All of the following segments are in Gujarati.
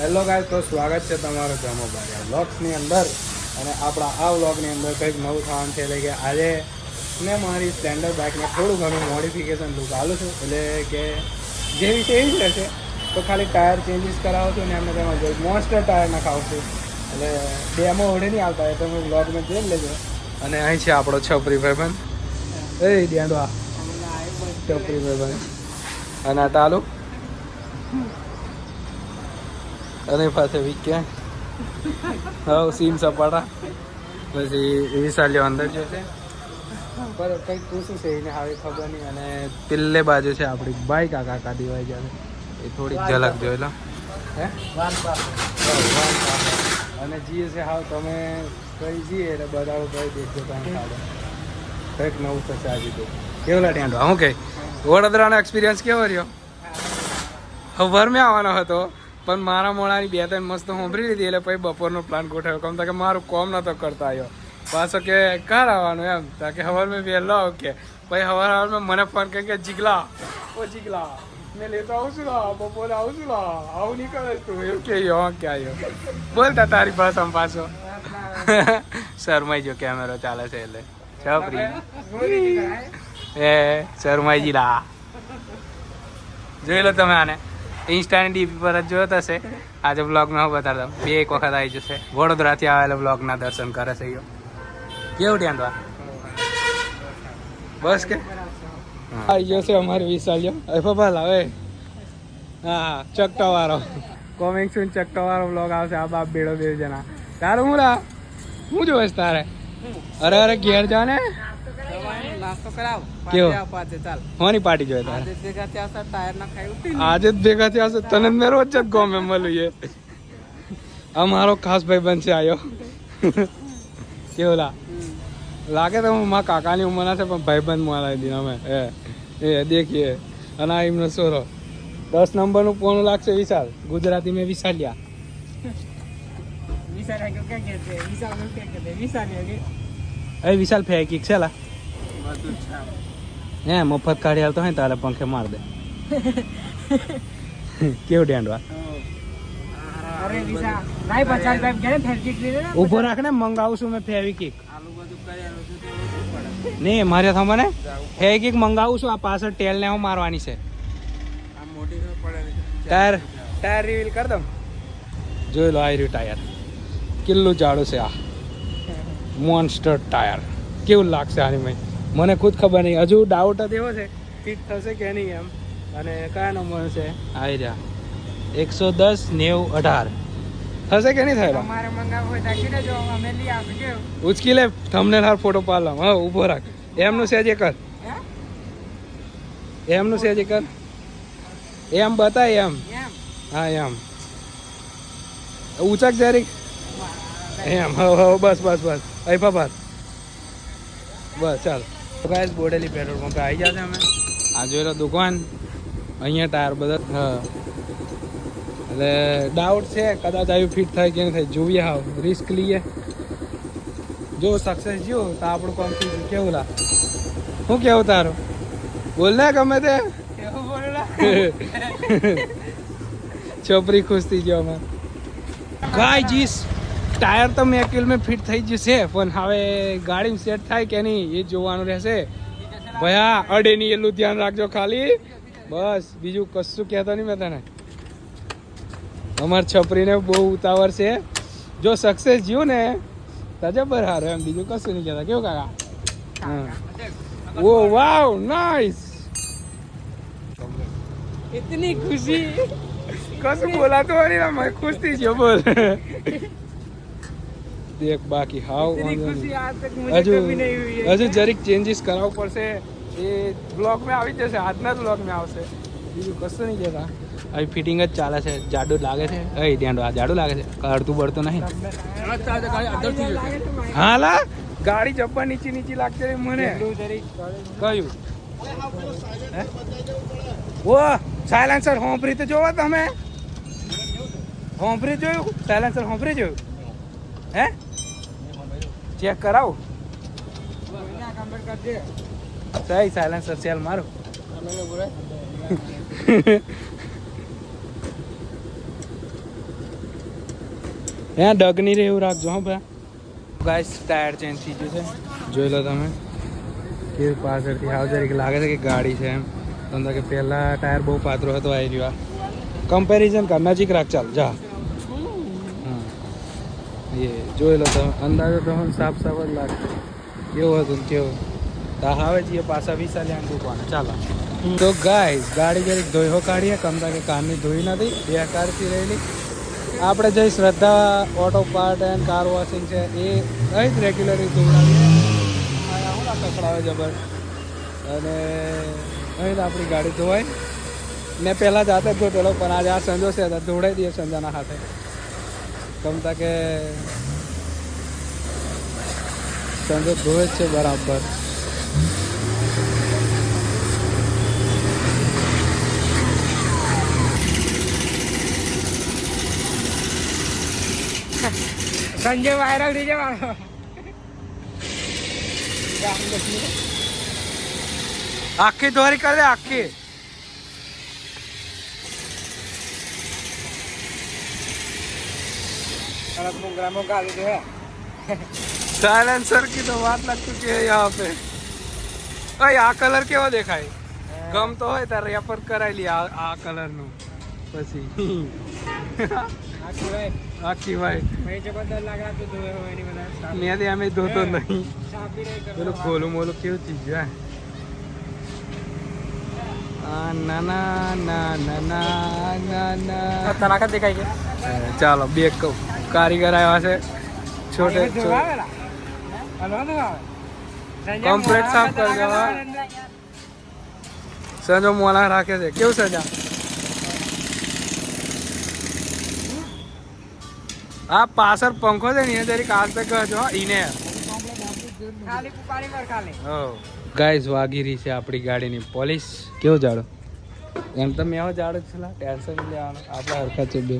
હેલો ગાય તો સ્વાગત છે તમારું જમોભાઈ વ્લોગ્સની અંદર. અને આપણા આ વ્લોગની અંદર કંઈક નવું થવાનું છે એટલે કે આજે મેં મારી સ્ટેન્ડર્ડ બાઇકને થોડું ઘણું મોડિફિકેશન લુક આલું છું. એટલે કે જેવી છે એવી જ રહેશે તો ખાલી ટાયર ચેન્જીસ કરાવું છું ને એમને તેમાં જોઈ મોસ્ટર ટાયર નખાવું છું. એટલે ડેમો ઓઢે નહીં આવતા એ તમે વ્લોગમાં જોઈ લેજો. અને અહીં છે આપણો છપરી ભાઈબંધ. એ ડેન્ડવા છપરી ભાઈબંધ. અને આ ટાલું અને પાસે વિક્યા હવ સીમ સપાટા. પછી વિશાલ્યો અંદર જશે પર કંઈક પૂછું છે એને હવે ખબર નહીં. અને તિલ્લે બાજુ છે આપણી બાઈક, આ કાકા દિવાઈ જાય એ થોડીક ઝલક જોઈ લો. હે? અને જીએ છે, હાવ તમે કઈ જઈએ એટલે બધા કઈ દેખજો તમે ખાડો કંઈક નવું થશે આજે તો. કેવલા ટેન્ડો હું કે? વડોદરાનો એક્સપિરિયન્સ કેવો રહ્યો? હવે મેં આવવાનો હતો. પણ મારા મોડાની બે ત્રણ મસ્ત સાંભળી લીધી એટલે પછી બપોરનો પ્લાન ગોઠવ્યો. કમ કે મારું કોમ નતો કરતા આવ્યો પાછો કે કાર આવવાનું એમ. તા કે હવાર મેં વહેલો આવ કે. પછી હવાર હવાર મેં મને ફોન કરી કે જીગલા. ઓ જીગલા મેં લેતો આવું છું લા બપોરે આવું છું લા આવું નહીં કરે તું. એવું કે યો કે આવ્યો બોલતા તારી ભાષામાં પાછો. શરમાઈ જો કેમેરો ચાલે છે એટલે. છપરી એ શરમાઈજી લા જોઈ લો તમે આને. ઇન્સ્ટાની ડીપી પર જ જોયો હશે. આજે બ્લોગમાં હું બતાડતા બે એક વખત આવી જશે. વડોદરાથી આવેલા બ્લોગના દર્શન કરે છે યો કેવું ધ્યાન બસ કે? આવી ગયો છે અમારે વિશાલ્યો. એ પપ્પા લાવે. હા હા. ચકટો વાળો કોમિંગ સુન ચકટો વાળો બ્લોગ આવશે. આ બાપ બેડો બે જણા. તારું હું રા? હું જોઈશ તારે? અરે અરે ઘેર જા ને નાસ્તો કરાવ? પાર્ટી ચાલ. હોની પાર્ટી જોઈએ તારે. આજે ભેગા ટાયર ના ખાઈ આજે જ ભેગા થયા છે તને મેં રોજ જ ગમે મળ્યું એ. મારો ખાસ ભાઈ બનશે આયો. કેવું લાગે તો હું મારા કાકાની ઉંમરના છે પણ ભાઈબંધ મળાવી દીધા અમે. એ એ દેખીએ. અને આ એમનો સોરો દસ નંબરનું કોણ લાગશે વિશાલ. ગુજરાતી મેં વિશાલ્યા. વિશાલ વિશાલ ફેંકી છે લા. હે મફત કાઢી આવતો હોય તારે પંખે માર દે. કેવું ડેન્ડવા ઊભો રાખ ને મંગાવું છું મેં ફેવિકિક નહીં મારે થો મને ફેવિકિક મંગાવું છું આ પાછળ ટેલ ને હું મારવાની છે. ટાયર ટાયર રિવીલ કર દઉં? જોઈ લો આ રહ્યું ટાયર. કેટલું જાડું છે આ. Monster tyre. કેવું લાગશે આની મેં? મને ખુદ ખબર નહીં. હજુ ડાઉટ જ એવો છે ફિટ થશે કે નહીં એમ. અને કયા નંબર છે? આવી રહ્યા એકસો દસ નેવું અઢાર. થશે કે નહીં થાય તમારે મંગાવવું હોય તો કીધે અમે લઈ આવશું ઉચકી લે તમને હાર ફોટો પાડલામ. હા ઊભો રાખ. એમનું સેજે કર. હે? એમનું સેજે કર. એમ બતાય એમ. એમ? હા એમ. ઉચક જરીક. એમ. હવ બસ બસ બસ. અહીં બસ ચાલ. ગાઈસ બોડેલી પેટ્રોલ પંપે આવી જશે અમે. આ જોયેલો દુકાન. અહીંયા ટાયર બધા હા. એટલે ડાઉટ છે કદાચ આવ્યું ફિટ થાય કે નહીં થાય જોઈએ હાવ. રિસ્ક લઈએ. જો સક્સેસ જો તો આપણું કામ થઈ ગયું. કેવું લા શું કેવું તારું? બોલ ને ગમે તે. છોપરી ખુશ થઈ ગયો અમે ગાય જીસ. ટાયર તો મેં એક્યુલ મેં ફિટ થઈ ગયું છે પણ હવે ગાડી સેટ થાય કે નહીં એ જોવાનું રહેશે. ભયા અડે નહીં એટલું ધ્યાન રાખજો ખાલી. બસ બીજું કશું કહેતો નહીં મેં તને. અમારી છપરીને બહુ ઉતાવળ છે. જો સક્સેસ જીવ ને તજબર હારો એમ બીજું કશું નહીં કહેતા. કેવું કાકા? ઓ વાવ નાઈસ એટલી ખુશી. કશું બોલાતો નહીં મેં ખુશ થઈ ગયો બોલ. દેખ બાકી હાવ હજુ હજુ જરીક ચેન્જીસ કરાવવું પડશે. એ બ્લોક મેં આવી જશે આજના જ બ્લોક બ્લોગમાં આવશે. બીજું કશું નહીં જતા અહીં ફિટિંગ જ ચાલે છે જાડુ લાગે છે. એ ત્યાં આ જાડું લાગે છે. અડધું બળતું નહીં. હા લા. ગાડી જબ્બા નીચી નીચી લાગશે મને. કયું? ઓ સાયલેન્સર હોંફરી તો જોવો તમે. હોંફરી જોયું? સાયલેન્સર હોંફરી જોયું? હે? ચેક કરાવો. સહી સાયલેન્સર સેલ મારું. અહીંયા ડગની રે એવું રાખજો હા ભાઈ ગાઈસ ટાયર ચેન્જ થઈ ગયું છે. જોઈ લો તમે. કે પાછળથી હાવ જરીક લાગે છે કે ગાડી છે એમ. તમને કે પહેલાં ટાયર બહુ પાતળો હતો આવી રહ્યો કમ્પેરિઝન કર નજીક રાખ ચાલ જા. હા એ જોઈ લો તમે અંદાજો તમને સાફ સાફ જ લાગશે કેવું હતું ને કેવું? તા આવે જઈએ પાછા વિશાલ્યા દુકાને ચાલો. તો ગાય ગાડી જરીક ધોયો કાઢીએ કમતા કે કારની ધોઈ નથી, બે કારથી રહેલી. આપણે જઈ Shraddha auto part and car washing છે. એ અહીં જ રેગ્યુલરલી ધોવડાવીએ. હું ના કકડાવે જબર. અને અહીં જ આપણી ગાડી ધોવાય. મેં પહેલાં જાતે જ ધોતેલો, પણ આજે આ સંજો છે તો ધોડાઈ દઈએ સંજાના હાથે. ગમતા કે સંજો ધોવે જ છે બરાબર સંજય વાયરલ થઈ જવાનો આખી ધોરી કરી દે આખી और मुंगरा में गाली दे સાયલેન્સર की तो बात लग चुकी है यहाँ पे ઓય આ કલર કેવો દેખાય ગમતો હોય તારે રેપર કરાવી લઈએ આ આ કલર નું પછી આખી ભાઈ આખી વાઈટ મેં જે બધા લાગડા તો ધોવે હોય એની બધા મેં અમે ધોતો નહીં સાફ બી નહીં પેલું ગોલું મોલું કેવું ચીજ છે આ ના ના ના ના ના ના ના તનાકત દેખાય કે ચાલો બે ક- કારીગર આવ્યા છે. છોટે કમ્પ્લેટ સાફ કરી દેવા. સંજો મોલા રાખે છે. કેવું સજા આ પાછળ પંખો છે ને તારી કાલ આગ તક જો ઈને. ગાઈસ વાગી રહી છે આપણી ગાડીની પોલીસ. કેવું જાડો એમ તો મેં જાડો છેલા ટેન્શન લેવાનું. આપણે હરખા છે બે.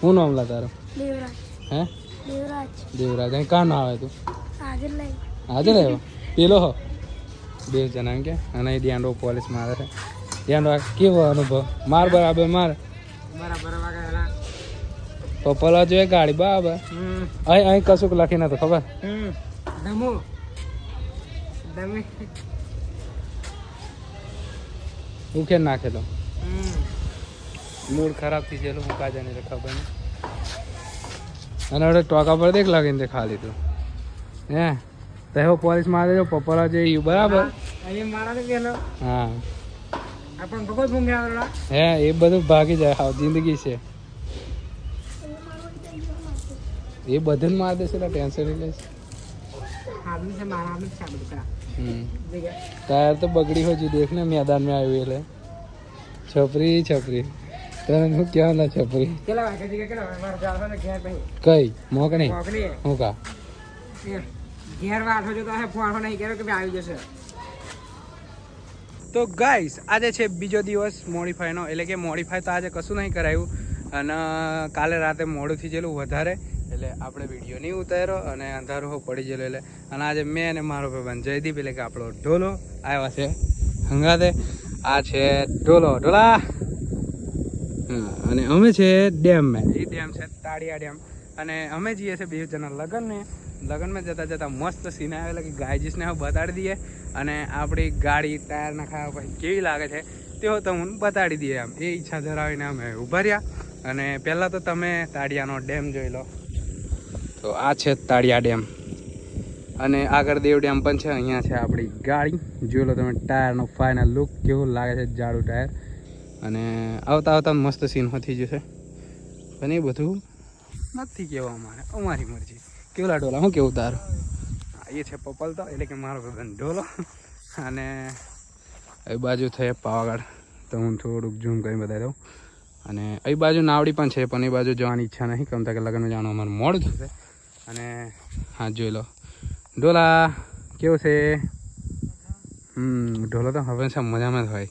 શું નામ લા તારો? દેવરાજ. હે? દેવરાજ. દેવરાજ. અહીં કાં ના આવે તું? આગળ લઈ આજે આવ્યો પેલો હો. બે જણા એમ કે. અને એ ધ્યાન પોલીસ મારે છે. ધ્યાન રાખ. કેવો અનુભવ? માર બરાબર માર. બરાબર તો પેલા જોઈએ ગાડી બરાબર. અહીં અહીં કશુંક લખી નતું ખબર? ધમો. દમો ઉખેર ઉખે નાખેલો હમ. મૂડ ખરાબ થઈ ગયેલું હું કાજાને ખબર નહીં અને હવે ટોકા પર દેખ લાગીને ખા લીધું. હે? તો એવો પોલીસ મારે જો પપરા જે યુ બરાબર? હા હે. એ બધું ભાગી જાય હા જિંદગી છે. એ બધું માર દેશે ટેન્શન લઈ લેશે. ટાયર તો બગડી હોય દેખ ને મેદાનમાં આવ્યું એટલે. છોપરી છોપરી તને શું કહેવાના છે પૂરી કઈ? મોકણી? હું કા? ઘેર વાઠો જો તો ફોન નહીં કર્યો કે આવી જશે. તો ગાઈસ આજે છે બીજો દિવસ મોડિફાઈનો એટલે કે મોડિફાઈ તો આજે કશું નહીં કરાયું. અને કાલે રાતે મોડું થઈ વધારે એટલે આપણે વીડિયો નહીં ઉતાર્યો અને અંધારો પડી ગયેલો એટલે અને આજે મેં અને મારો ભાઈબંધ જયદીપ એટલે કે આપણો ઢોલો આવ્યા છે હંગાતે. આ છે ઢોલો. ઢોલા! હા, અને અમે છે ડેમમાં. એ ડેમ છે, તાળિયા ડેમ. અને અમે જઈએ છીએ બે જણા લગ્નને. લગ્નમાં જતાં જતાં મસ્ત સીન આવેલા કે ગાયજીસને હવે બતાડી દઈએ. અને આપણી ગાડી ટાયર નખાયા પછી કેવી લાગે છે, તેઓ તમને બતાડી દઈએ આમ એ ઈચ્છા ધરાવીને અમે ઊભા રહ્યા. અને પહેલાં તો તમે તાળિયાનો ડેમ જોઈ લો. તો આ છે તાળિયા ડેમ. અને આગળ દેવ ડેમ પણ છે, અહીંયા છે આપણી ગાડી. જોઈ લો તમે ટાયરનો ફાઇનલ લુક કેવું લાગે છે જાડું ટાયર. અને આવતા આવતા મસ્ત સીન થઈ જશે. પણ એ બધું નથી કહેવા અમારે અમારી મરજી. કેવલા ઢોલા? હું કેવું તારું? એ છે પપલ તો એટલે કે મારો ભાઈબંધ ઢોલો. અને એ બાજુ થઈ પાવાગઢ. તો હું થોડુંક ઝૂમ કરી બતાવી દઉં. અને એ બાજુ નાવડી પણ છે પણ એ બાજુ જવાની ઈચ્છા નહીં. કેમ કે લગ્નમાં જવાનું અમારું મોડું થશે. અને હા જોઈ લો. ઢોલા કેવું છે? હમ ઢોલો તો હંમેશા મજામાં જ હોય.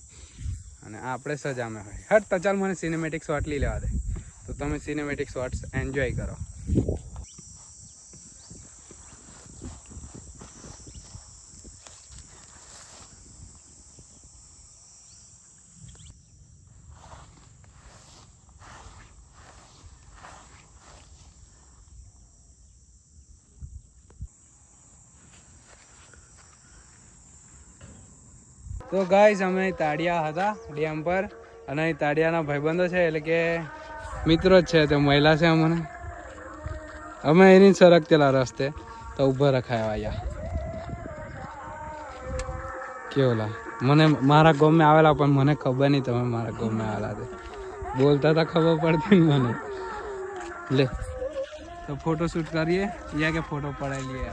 અને આપણે સજામાં હોય. હટ, તો ચાલ મને સિનેમેટિક શોટ લઈ લેવા દે. તો તમે સિનેમેટિક શોર્ટ્સ એન્જોય કરો. તો ગાઈઝ અમે તાડિયા હતા ડેમ પર અને અહીં તાડિયાના ભાઈબંધો છે, એટલે કે મિત્રો જ છે, તે મહિલા છે અમને. અમે એની સરકતેલા રસ્તે તો ઊભા રખાયા અહીંયા. કેવલા મને મારા ગામે આવેલા, પણ મને ખબર નહીં તમે મારા ગામે આવેલા તે. બોલતા હતા ખબર પડતી મને. લે, તો ફોટો શૂટ કરીએ યા કે ફોટો પડાવી લઈએ.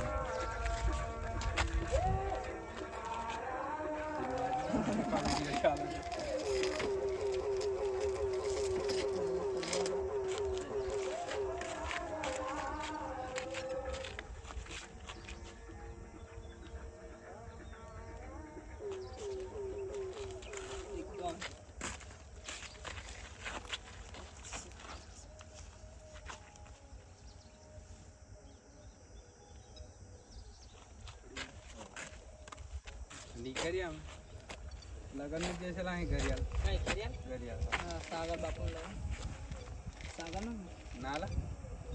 યાર નીકળી આમ. લગન જ જશે અહીં ઘરિયાળ ઘરિયાળ સાગર બાપુ સાગર નો ના લા.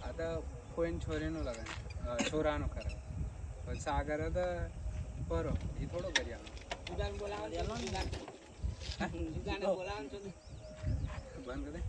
આ તો કોઈ છોરીનું લગન છોરાનું ખરા. પણ સાગર તો પરો. એ થોડો બોલાવો બોલાવો બંધ કરે